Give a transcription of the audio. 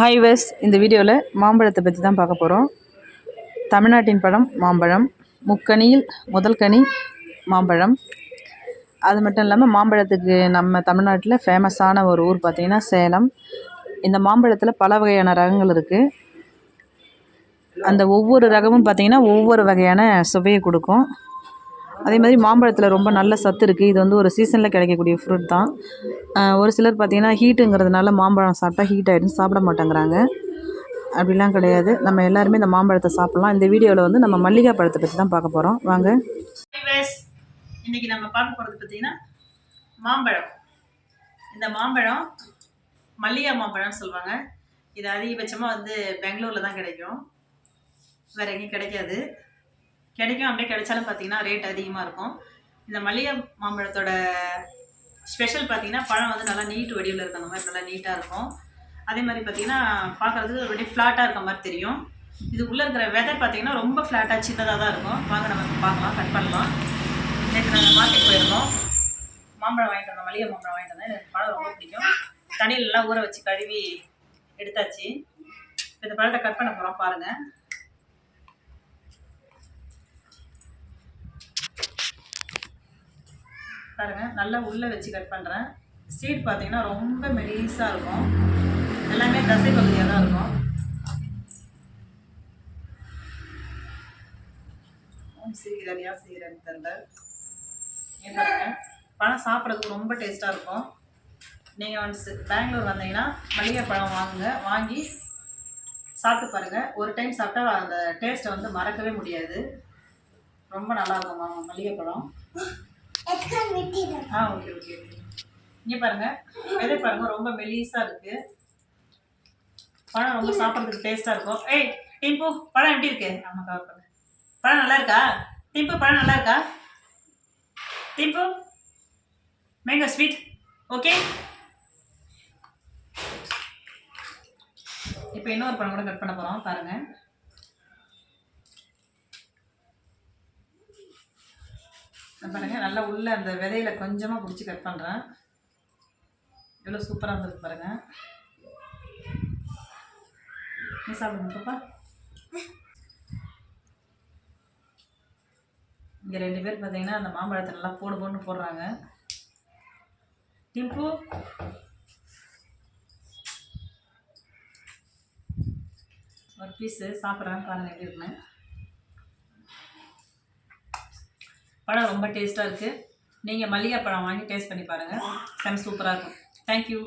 Hi வெஸ் இந்த வீடியோவில் மாம்பழத்தை பற்றி தான் பார்க்க போகிறோம் தமிழ்நாட்டின் பழம் மாம்பழம் முக்கனியில் முதல் கனி மாம்பழம். அது மட்டும் இல்லாமல் மாம்பழத்துக்கு நம்ம தமிழ்நாட்டில் ஃபேமஸான ஒரு ஊர் பார்த்திங்கன்னா சேலம். இந்த மாம்பழத்தில் பல வகையான ரகங்கள் இருக்குது அந்த ஒவ்வொரு ரகமும் பார்த்திங்கன்னா ஒவ்வொரு வகையான சுவையை கொடுக்கும். அதே மாதிரி மாம்பழத்தில் ரொம்ப நல்ல சத்து இருக்குது இது வந்து ஒரு சீசனில் கிடைக்கக்கூடிய ஃப்ரூட் தான். ஒரு சிலர் பார்த்திங்கன்னா ஹீட்டுங்கிறதுனால மாம்பழம் சாப்பிட்டா ஹீட் ஆகிடும் சாப்பிட மாட்டேங்கிறாங்க. அப்படிலாம் கிடையாது. நம்ம எல்லாருமே இந்த மாம்பழத்தை சாப்பிட்லாம். இந்த வீடியோவில் வந்து நம்ம மல்லிகை பழத்தை பற்றி தான் பார்க்க போகிறோம் வாங்க. இன்றைக்கி நம்ம பார்க்க போகிறது பார்த்திங்கன்னா மாம்பழம். இந்த மாம்பழம் மல்லிகை மாம்பழம்னு சொல்லுவாங்க. இது அதிகபட்சமாக வந்து பெங்களூரில் தான் கிடைக்கும். வேறு எங்கேயும் கிடைக்காது. கிடைக்கும். அப்படியே கிடைச்சாலும் பார்த்தீங்கன்னா ரேட் அதிகமாக இருக்கும். இந்த மல்லிகை மாம்பழத்தோட ஸ்பெஷல் பார்த்தீங்கன்னா பழம் வந்து நல்லா நீட் வடிவில் இருக்கிற மாதிரி நல்லா நீட்டாக இருக்கும். அதே மாதிரி பார்த்தீங்கன்னா பார்க்குறதுக்கு ஒரு ஃப்ளாட்டாக இருக்க மாதிரி தெரியும். இது உள்ளே இருக்கிற விதை பார்த்தீங்கன்னா ரொம்ப ஃப்ளாட்டாக சின்னதாக தான் இருக்கும். வாங்க நம்ம பார்க்கலாம். கட் பண்ணலாம். நேற்று நாங்கள் மார்க்கெட் போயிருந்தோம். மாம்பழம் வாங்கிட்டு வந்தோம். மளிகை மாம்பழம் வாங்கிட்டு வந்தேன் எனக்கு பழம் ரொம்ப பிடிக்கும். தண்ணியிலெல்லாம் ஊற வச்சு கழுவி எடுத்தாச்சு. இந்த பழத்தை கட் பண்ண போகிறோம் பாருங்கள் பாருங்க நல்லா உள்ளே வச்சு கட் பண்ணுறேன் சீட் பார்த்தீங்கன்னா ரொம்ப மெலிசாக இருக்கும். எல்லாமே தசை பகுதியாக தான் இருக்கும். சீரடியா சீரடி தெரில ஏன் பாருங்க பழம் சாப்பிட்றதுக்கு ரொம்ப டேஸ்ட்டாக இருக்கும். நீங்கள் வந்து பெங்களூர் வந்தீங்கன்னா மல்லிகை பழம் வாங்குங்க வாங்கி சாப்பிட்டு பாருங்கள் ஒரு டைம் சாப்பிட்டா அந்த டேஸ்ட்டை வந்து மறக்கவே முடியாது. ரொம்ப நல்லா இருக்கும் மா- மல்லிகை பழம். ஆ ஓகே ஓகே இங்கே பாருங்க. விதை பாருங்க ரொம்ப மெலிசாக இருக்கு. பழம் ரொம்ப சாப்பிட்றதுக்கு டேஸ்ட்டாக இருக்கும். ஏய் டிம்பு பழம் எப்படி இருக்கு? ஆமாம் கவர் பண்ணு. பழம் நல்லா இருக்கா? டிம்பு பழம் நல்லா இருக்கா? டிம்பு மேங்கோ ஸ்வீட் ஓகே இப்போ இன்னொரு பழம் கூட கட் பண்ண போகிறோம் பாருங்க. பாருங்கள் பாருங்க நல்லா உள்ளே அந்த விதையில கொஞ்சமாக பிடிச்சி கட் பண்ணுறேன் எவ்வளோ சூப்பராக இருந்திருக்கு பாருங்க. நீ சாப்பிடுங்க பாப்பா இங்கே ரெண்டு பேர் பார்த்தீங்கன்னா அந்த மாம்பழத்தை நல்லா போடு போடுன்னு போடுறாங்க. டிம்பு. ஒரு பீஸு சாப்பிட்றாங்க பாருங்க எப்படி இருக்குன்னு. பழம் ரொம்ப டேஸ்ட்டாக இருக்குது நீங்கள் மல்லிகை பழம் வாங்கி டேஸ்ட் பண்ணி பாருங்கள் செம் சூப்பராக இருக்கும். தேங்க்யூ